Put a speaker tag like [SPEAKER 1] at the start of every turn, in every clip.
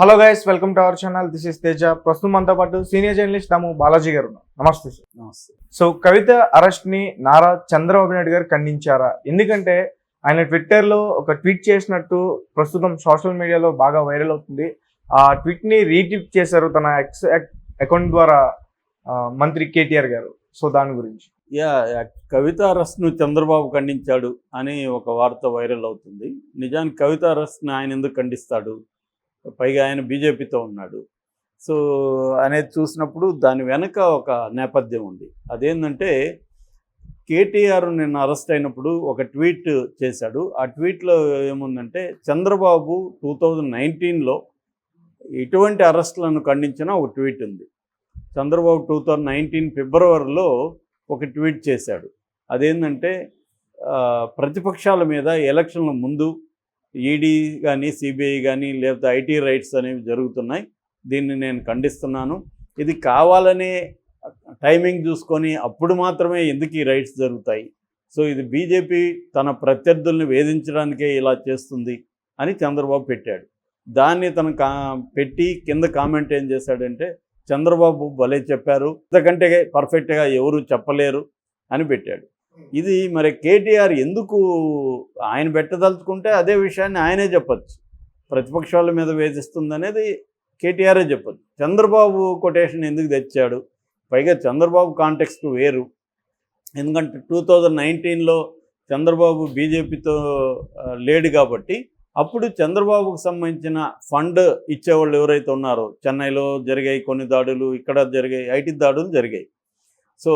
[SPEAKER 1] Hello guys welcome to our channel. This is Teja. ప్రస్తుతం మనతో పాటు సీనియర్ జర్నలిస్ట్ తాము బాలాజీ గారు ఉన్నారు. నమస్తే సార్.
[SPEAKER 2] నమస్తే.
[SPEAKER 1] సో కవిత అరెస్ట్ని నారా చంద్రబాబు నాయుడు గారు ఖండించారా? ఎందుకంటే ఆయన ట్విట్టర్లో ఒక ట్వీట్ చేసినట్టు ప్రస్తుతం సోషల్ మీడియాలో బాగా వైరల్ అవుతుంది. ఆ ట్వీట్ని రీట్వీట్ చేశారు తన ఎక్స్ అకౌంట్ ద్వారా మంత్రి కేటీఆర్ గారు. సో దాని గురించి.
[SPEAKER 2] యా యా, కవిత అరెస్ట్ను చంద్రబాబు ఖండించాడు అని ఒక వార్త వైరల్ అవుతుంది. నిజానికి కవిత అరెస్ట్ని ఆయన ఎందుకు ఖండిస్తాడు? పైగా ఆయన బీజేపీతో ఉన్నాడు. సో అనేది చూసినప్పుడు దాని వెనక ఒక నేపథ్యం ఉంది. అదేంటంటే కేటీఆర్ నిన్న అరెస్ట్ అయినప్పుడు ఒక ట్వీట్ చేశాడు. ఆ ట్వీట్లో ఏముందంటే చంద్రబాబు టూ థౌజండ్ నైన్టీన్లో ఇటువంటి అరెస్టులను ఖండించిన ఒక ట్వీట్ ఉంది. చంద్రబాబు టూ థౌజండ్ నైన్టీన్ ఫిబ్రవరిలో ఒక ట్వీట్ చేశాడు. అదేంటంటే ప్రతిపక్షాల మీద ఎలక్షన్ల ముందు ఈడీ కానీ సిబిఐ కానీ లేకపోతే ఐటీ రైట్స్ అనేవి జరుగుతున్నాయి. దీన్ని నేను ఖండిస్తున్నాను. ఇది కావాలనే టైమింగ్ చూసుకొని అప్పుడు మాత్రమే ఎందుకు ఈ రైట్స్ జరుగుతాయి? సో ఇది బీజేపీ తన ప్రత్యర్థుల్ని వేధించడానికే ఇలా చేస్తుంది అని చంద్రబాబు పెట్టాడు. దాన్ని తను కా పెట్టి కింద కామెంట్ ఏం చేశాడంటే చంద్రబాబు భలే చెప్పారు. ఇంతకంటే పర్ఫెక్ట్గా ఎవరు చెప్పలేరు అని పెట్టాడు. ఇది మరి కేటీఆర్ ఎందుకు ఆయన పెట్టదలుచుకుంటే అదే విషయాన్ని ఆయనే చెప్పచ్చు. ప్రతిపక్షాల మీద వేధిస్తుంది అనేది కేటీఆరే చెప్పచ్చు. చంద్రబాబు కొటేషన్ ఎందుకు తెచ్చాడు? పైగా చంద్రబాబు కాంటెక్స్ట్ వేరు. ఎందుకంటే టూ థౌజండ్ నైన్టీన్లో చంద్రబాబు బీజేపీతో లేడు కాబట్టి అప్పుడు చంద్రబాబుకు సంబంధించిన ఫండ్ ఇచ్చేవాళ్ళు ఎవరైతే ఉన్నారో చెన్నైలో జరిగాయి కొన్ని దాడులు ఇక్కడ జరిగాయి ఐటీ దాడులు జరిగాయి. సో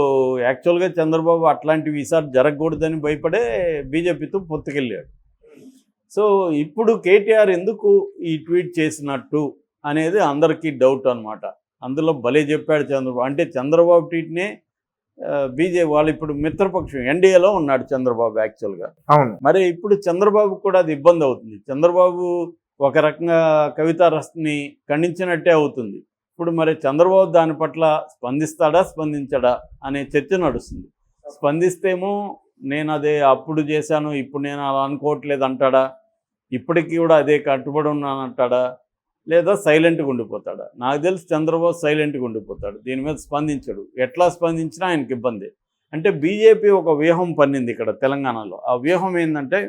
[SPEAKER 2] యాక్చువల్గా చంద్రబాబు అట్లాంటివి ఈసారి జరగకూడదని భయపడే బీజేపీతో పొత్తుకెళ్ళాడు. సో ఇప్పుడు కేటీఆర్ ఎందుకు ఈ ట్వీట్ చేసినట్టు అనేది అందరికీ డౌట్ అన్నమాట. అందులో భలే చెప్పాడు చంద్రబాబు. అంటే చంద్రబాబు ట్వీట్నే బీజే వాళ్ళు ఇప్పుడు మిత్రపక్షం ఎన్డీఏలో ఉన్నాడు చంద్రబాబు యాక్చువల్గా
[SPEAKER 1] అవును.
[SPEAKER 2] మరి ఇప్పుడు చంద్రబాబు కూడా అది ఇబ్బంది అవుతుంది. చంద్రబాబు ఒక రకంగా కవిత రస్ని ఖండించినట్టే అవుతుంది. ఇప్పుడు మరి చంద్రబాబు దాని పట్ల స్పందిస్తాడా స్పందించడా అనే చర్చ నడుస్తుంది. స్పందిస్తేమో నేను అదే అప్పుడు చేశాను ఇప్పుడు నేను అలా అనుకోవట్లేదు అంటాడా? ఇప్పటికీ కూడా అదే కట్టుబడి ఉన్నాను అంటాడా? లేదా సైలెంట్గా ఉండిపోతాడా? నాకు తెలిసి చంద్రబాబు సైలెంట్గా ఉండిపోతాడు. దీని మీద స్పందించడు. ఎట్లా స్పందించినా ఆయనకి ఇబ్బంది. అంటే బీజేపీ ఒక వ్యూహం పన్నింది ఇక్కడ తెలంగాణలో. ఆ వ్యూహం ఏంటంటే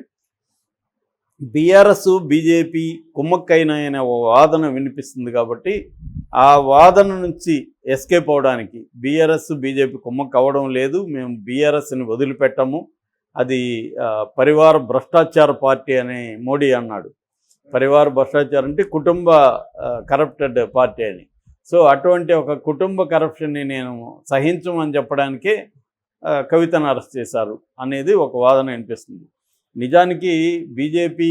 [SPEAKER 2] బీఆర్ఎస్ బీజేపీ కుమ్మక్కైన అనే వాదన వినిపిస్తుంది కాబట్టి ఆ వాదన నుంచి ఎస్కేప్ అవడానికి బీఆర్ఎస్ బీజేపీ కుమ్మక్క అవ్వడం లేదు. మేము బీఆర్ఎస్ని వదిలిపెట్టము. అది పరివార భ్రష్టాచార పార్టీ అని మోడీ అన్నాడు. పరివార భ్రష్టాచారం అంటే కుటుంబ కరప్టెడ్ పార్టీ అని. సో అటువంటి ఒక కుటుంబ కరప్షన్ని నేను సహించమని చెప్పడానికే కవితను అరెస్ట్ చేశారు అనేది ఒక వాదన వినిపిస్తుంది. నిజానికి బీజేపీ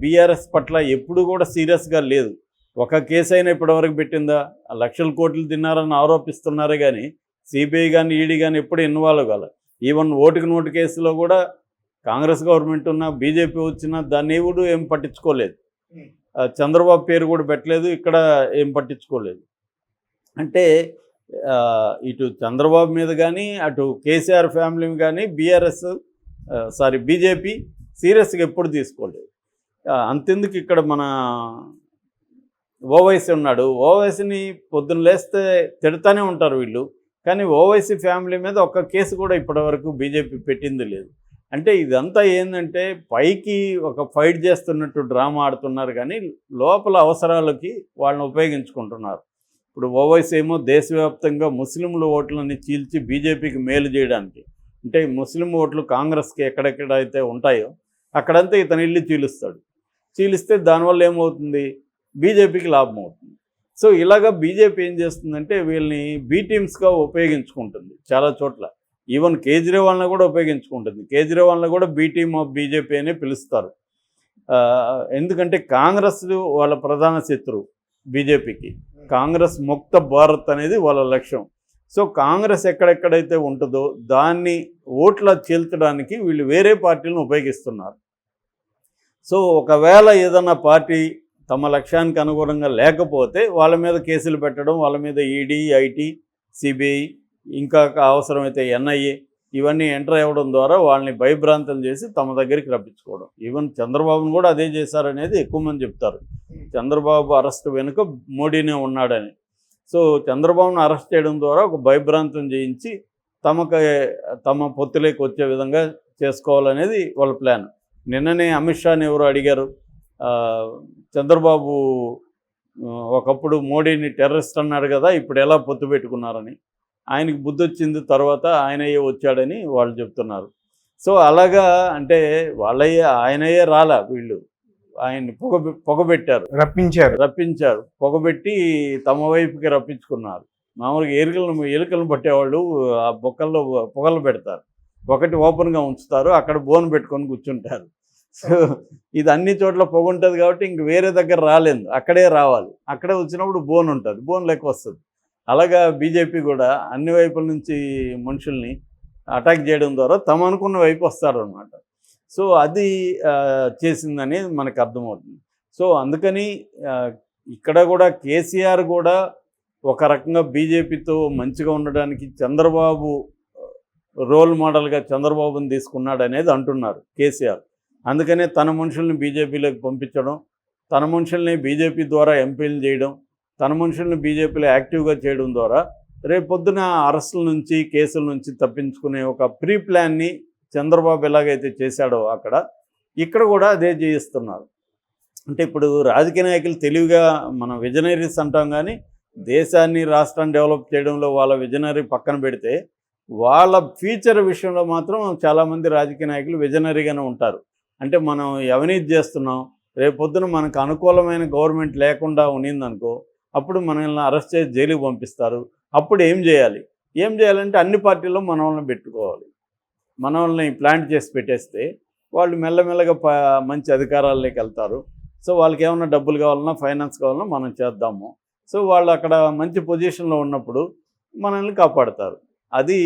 [SPEAKER 2] బీఆర్ఎస్ పట్ల ఎప్పుడు కూడా సీరియస్గా లేదు. ఒక కేసు అయినా ఇప్పటివరకు పెట్టిందా? లక్షల కోట్లు తిన్నారని ఆరోపిస్తున్నారే కానీ సిబిఐ కానీ ఈడీ కానీ ఎప్పుడు ఇన్వాల్వ్ కాలే. ఈవెన్ ఓటుకి నోటు కేసులో కూడా కాంగ్రెస్ గవర్నమెంట్ ఉన్న బీజేపీ వచ్చినా దాన్ని ఎవడు ఏం పట్టించుకోలేదు. చంద్రబాబు పేరు కూడా పెట్టలేదు ఇక్కడ ఏం పట్టించుకోలేదు. అంటే ఇటు చంద్రబాబు మీద కానీ అటు కేసీఆర్ ఫ్యామిలీ కానీ బీఆర్ఎస్ సారీ బీజేపీ సీరియస్గా ఎప్పుడు తీసుకోలేదు. అంతెందుకు ఇక్కడ మన ఓవైసీ ఉన్నాడు. ఓవైసీని పొద్దున్న లేస్తే తిడతానే ఉంటారు వీళ్ళు. కానీ ఓవైసీ ఫ్యామిలీ మీద ఒక్క కేసు కూడా ఇప్పటివరకు బీజేపీ పెట్టింది లేదు. అంటే ఇదంతా ఏంటంటే పైకి ఒక ఫైట్ చేస్తున్నట్టు డ్రామా ఆడుతున్నారు కానీ లోపల అవసరాలకి వాళ్ళని ఉపయోగించుకుంటున్నారు. ఇప్పుడు ఓవైసీ ఏమో దేశవ్యాప్తంగా ముస్లింల ఓట్లని చీల్చి బీజేపీకి మేలు చేయడానికి అంటే ముస్లిం ఓట్లు కాంగ్రెస్కి ఎక్కడెక్కడైతే ఉంటాయో అక్కడంతా ఇతను ఇల్లు చీలుస్తాడు. చీలిస్తే దానివల్ల ఏమవుతుంది? బీజేపీకి లాభం అవుతుంది. సో ఇలాగా బీజేపీ ఏం చేస్తుందంటే వీళ్ళని బీ టీమ్స్గా ఉపయోగించుకుంటుంది చాలా చోట్ల. ఈవెన్ కేజ్రీవాల్ని కూడా ఉపయోగించుకుంటుంది. కేజ్రీవాల్ని కూడా బీ టీమ్ ఆఫ్ బీజేపీ అనే పిలుస్తారు. ఎందుకంటే కాంగ్రెస్ వాళ్ళ ప్రధాన శత్రువు బీజేపీకి. కాంగ్రెస్ ముక్త భారత్ అనేది వాళ్ళ లక్ష్యం. సో కాంగ్రెస్ ఎక్కడెక్కడైతే ఉంటుందో దాన్ని ఓట్ల చీల్చడానికి వీళ్ళు వేరే పార్టీలను ఉపయోగిస్తున్నారు. సో ఒకవేళ ఏదన్నా పార్టీ తమ లక్ష్యానికి అనుగుణంగా లేకపోతే వాళ్ళ మీద కేసులు పెట్టడం వాళ్ళ మీద ఈడీ ఐటీ సిబిఐ ఇంకా అవసరమైతే ఎన్ఐఏ ఇవన్నీ ఎంటర్ అవ్వడం ద్వారా వాళ్ళని భయభ్రాంతం చేసి తమ దగ్గరికి రప్పించుకోవడం. ఈవెన్ చంద్రబాబును కూడా అదే చేశారనేది ఎక్కువ మంది చెప్తారు. చంద్రబాబు అరెస్ట్ వెనుక మోడీనే ఉన్నాడని. సో చంద్రబాబును అరెస్ట్ చేయడం ద్వారా ఒక భయభ్రాంతం చేయించి తమకు తమ పొత్తులోకి వచ్చే విధంగా చేసుకోవాలనేది వాళ్ళ ప్లాన్. నిన్ననే అమిత్ షాని ఎవరు అడిగారు చంద్రబాబు ఒకప్పుడు మోడీని టెర్రరిస్ట్ అన్నాడు కదా ఇప్పుడు ఎలా పొత్తు పెట్టుకున్నారని. ఆయనకి బుద్ధి వచ్చింది తర్వాత ఆయనయ్యే వచ్చాడని వాళ్ళు చెప్తున్నారు. సో అలాగా అంటే వాళ్ళయ్యే ఆయనయ్యే రాలా వీళ్ళు. ఆయన్ని పొగ పొగబెట్టారు.
[SPEAKER 1] రప్పించారు.
[SPEAKER 2] రప్పించారు. పొగబెట్టి తమ వైపుకి రప్పించుకున్నారు. మామూలుగా ఎలుకలను ఎలుకలను పట్టేవాళ్ళు ఆ బొక్కల్లో పొగలు పెడతారు. ఒకటి ఓపెన్గా ఉంచుతారు అక్కడ బోన్ పెట్టుకొని కూర్చుంటారు. సో ఇది అన్ని చోట్ల పొగ ఉంటుంది కాబట్టి ఇంక వేరే దగ్గర రాలేదు. అక్కడే రావాలి. అక్కడే వచ్చినప్పుడు బోన్ ఉంటుంది. బోన్ లెక్క వస్తుంది. అలాగా బీజేపీ కూడా అన్ని వైపుల నుంచి మనుషుల్ని అటాక్ చేయడం ద్వారా తమ అనుకున్న వైపు వస్తారు అనమాట సో అది చేసిందనేది మనకు అర్థమవుతుంది. సో అందుకని ఇక్కడ కూడా కేసీఆర్ కూడా ఒక రకంగా బీజేపీతో మంచిగా ఉండడానికి చంద్రబాబు రోల్ మోడల్గా చంద్రబాబుని తీసుకున్నాడు అనేది అంటున్నారు కేసీఆర్. అందుకనే తన మనుషుల్ని బీజేపీలోకి పంపించడం తన మనుషుల్ని బీజేపీ ద్వారా ఎంపీలు చేయడం తన మనుషుల్ని బీజేపీలో యాక్టివ్గా చేయడం ద్వారా రేపొద్దున అరెస్టుల నుంచి కేసుల నుంచి తప్పించుకునే ఒక ప్రీ ప్లాన్ని చంద్రబాబు ఎలాగైతే చేశాడో అక్కడ ఇక్కడ కూడా అదే చేయిస్తున్నారు. అంటే ఇప్పుడు రాజకీయ నాయకులు తెలివిగా మనం విజనరీస్ అంటాం కానీ దేశాన్ని రాష్ట్రాన్ని డెవలప్ చేయడంలో వాళ్ళ విజనరీ పక్కన పెడితే వాళ్ళ ఫ్యూచర్ విషయంలో మాత్రం చాలామంది రాజకీయ నాయకులు విజనరీగానే ఉంటారు. అంటే మనం అవినీతి చేస్తున్నాం రేపు పొద్దున మనకు అనుకూలమైన గవర్నమెంట్ లేకుండా ఉన్నిందనుకో అప్పుడు మనల్ని అరెస్ట్ చేసి జైలుకి పంపిస్తారు. అప్పుడు ఏం చేయాలి? ఏం చేయాలంటే అన్ని పార్టీల్లో మనల్ని పెట్టుకోవాలి. మనల్ని ప్లాంట్ చేసి పెట్టేస్తే వాళ్ళు మెల్లమెల్లగా ప మంచి అధికారాల్లోకి వెళ్తారు. సో వాళ్ళకి ఏమైనా డబ్బులు కావాలన్నా ఫైనాన్స్ కావాలన్నా మనం చేద్దాము. సో వాళ్ళు అక్కడ మంచి పొజిషన్లో ఉన్నప్పుడు మనల్ని కాపాడతారు. అది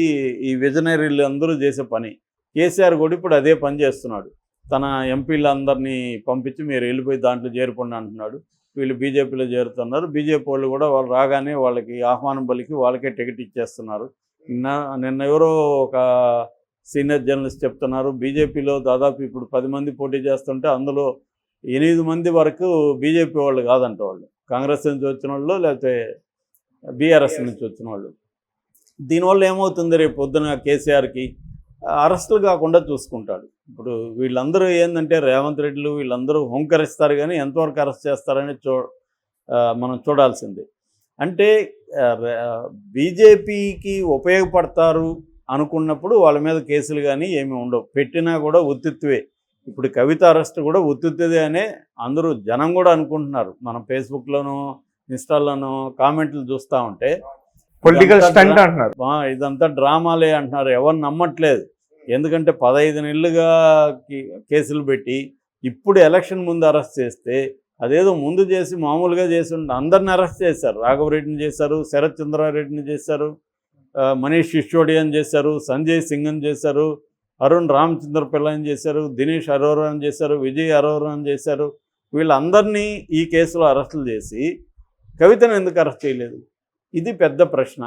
[SPEAKER 2] ఈ విజనరీలు అందరూ చేసే పని. కేసీఆర్ కూడా ఇప్పుడు అదే పని చేస్తున్నాడు. తన ఎంపీలందరినీ పంపించి మీరు వెళ్ళిపోయి దాంట్లో చేరుకోండి అంటున్నాడు. వీళ్ళు బీజేపీలో చేరుతున్నారు. బీజేపీ వాళ్ళు కూడా వాళ్ళు రాగానే వాళ్ళకి ఆహ్వానం పలికి వాళ్ళకే టికెట్ ఇచ్చేస్తున్నారు. నిన్న నిన్న ఎవరో ఒక సీనియర్ జర్నలిస్ట్ చెప్తున్నారు. బీజేపీలో దాదాపు ఇప్పుడు పది మంది పోటీ చేస్తుంటే అందులో ఎనిమిది మంది వరకు బీజేపీ వాళ్ళు కాదంట వాళ్ళు. కాంగ్రెస్ నుంచి వచ్చిన వాళ్ళు లేకపోతే బీఆర్ఎస్ నుంచి వచ్చిన వాళ్ళు. దీనివల్ల ఏమవుతుంది రేపు పొద్దున కేసీఆర్కి? అరెస్టులు కాకుండా చూసుకుంటాడు. ఇప్పుడు వీళ్ళందరూ ఏంటంటే రేవంత్ రెడ్డిలు వీళ్ళందరూ హుంకరిస్తారు కానీ ఎంతవరకు అరెస్ట్ చేస్తారని చూ మనం చూడాల్సిందే. అంటే బీజేపీకి ఉపయోగపడతారు అనుకున్నప్పుడు వాళ్ళ మీద కేసులు కానీ ఏమి ఉండవు. పెట్టినా కూడా ఉత్తిత్వే ఇప్పుడు కవిత అరెస్ట్ కూడా ఉత్తిత్తుదే అనే అందరూ జనం కూడా అనుకుంటున్నారు. మనం ఫేస్బుక్లోనూ ఇన్స్టాల్లోనూ కామెంట్లు చూస్తూ ఉంటే
[SPEAKER 1] పొలిటికల్ స్టంట్ అంటున్నారు.
[SPEAKER 2] ఇదంతా డ్రామాలే అంటున్నారు. ఎవరు నమ్మట్లేదు. ఎందుకంటే పదహైదు నెలలుగా కేసులు పెట్టి ఇప్పుడు ఎలక్షన్ ముందు అరెస్ట్ చేస్తే అదేదో ముందు చేసి మామూలుగా చేసి ఉంటే అందరిని అరెస్ట్ చేశారు. రాఘవరెడ్డిని చేశారు శరత్ చంద్రారెడ్డిని చేశారు. మనీష్ సిసోడియాని చేశారు సంజయ్ సింగ్ని చేశారు అరుణ్ రామచంద్ర పిల్లని చేశారు దినేష్ అరోరాని చేశారు విజయ్ అరోరాని చేశారు. వీళ్ళందరినీ ఈ కేసులో అరెస్టులు చేసి కవితను ఎందుకు అరెస్ట్ చేయలేదు? ఇది పెద్ద ప్రశ్న.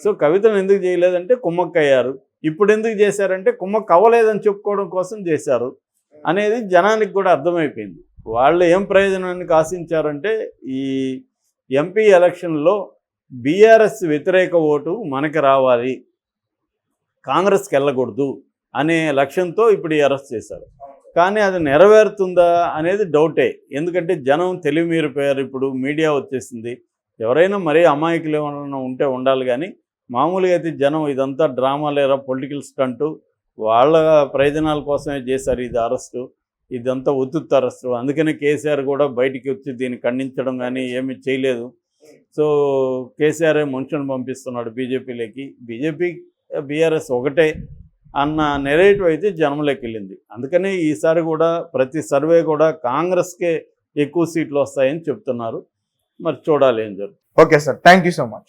[SPEAKER 2] సో కవితను ఎందుకు చేయలేదంటే కుమ్మక్కయ్యారు. ఇప్పుడు ఎందుకు చేశారంటే కుమ్మక్క అవ్వలేదని చెప్పుకోవడం కోసం చేశారు అనేది జనానికి కూడా అర్థమైపోయింది. వాళ్ళు ఏం ప్రయోజనానికి ఆశించారంటే ఈ ఎంపీ ఎలక్షన్లో బీఆర్ఎస్ వ్యతిరేక ఓటు మనకి రావాలి కాంగ్రెస్కి వెళ్ళకూడదు అనే లక్ష్యంతో ఇప్పుడు ఈ అరెస్ట్ చేశారు. కానీ అది నెరవేరుతుందా అనేది డౌటే. ఎందుకంటే జనం తెలివి మీరిపోయారు ఇప్పుడు మీడియా వచ్చేసింది. ఎవరైనా మరీ అమాయకులు ఏమైనా ఉంటే ఉండాలి కానీ మామూలుగా అయితే జనం ఇదంతా డ్రామా లేరా పొలిటికల్ స్టంటు వాళ్ళ ప్రయోజనాల కోసమే చేశారు ఇది అరెస్టు ఇదంతా ఉత్తుత్త అరెస్టు. అందుకనే కేసీఆర్ కూడా బయటికి వచ్చి దీన్ని ఖండించడం కానీ ఏమీ చేయలేదు. సో కేసీఆర్ మనుషులను పంపిస్తున్నాడు బీజేపీలోకి. బీజేపీ బీఆర్ఎస్ ఒకటే అన్న నెరేటివ్ అయితే జనంలోకి వెళ్ళింది. అందుకనే ఈసారి కూడా ప్రతి సర్వే కూడా కాంగ్రెస్కే ఎక్కువ సీట్లు వస్తాయని చెప్తున్నారు. మరి చూడాలి ఏం జరుగుతుంది.
[SPEAKER 1] Okay sir thank you so much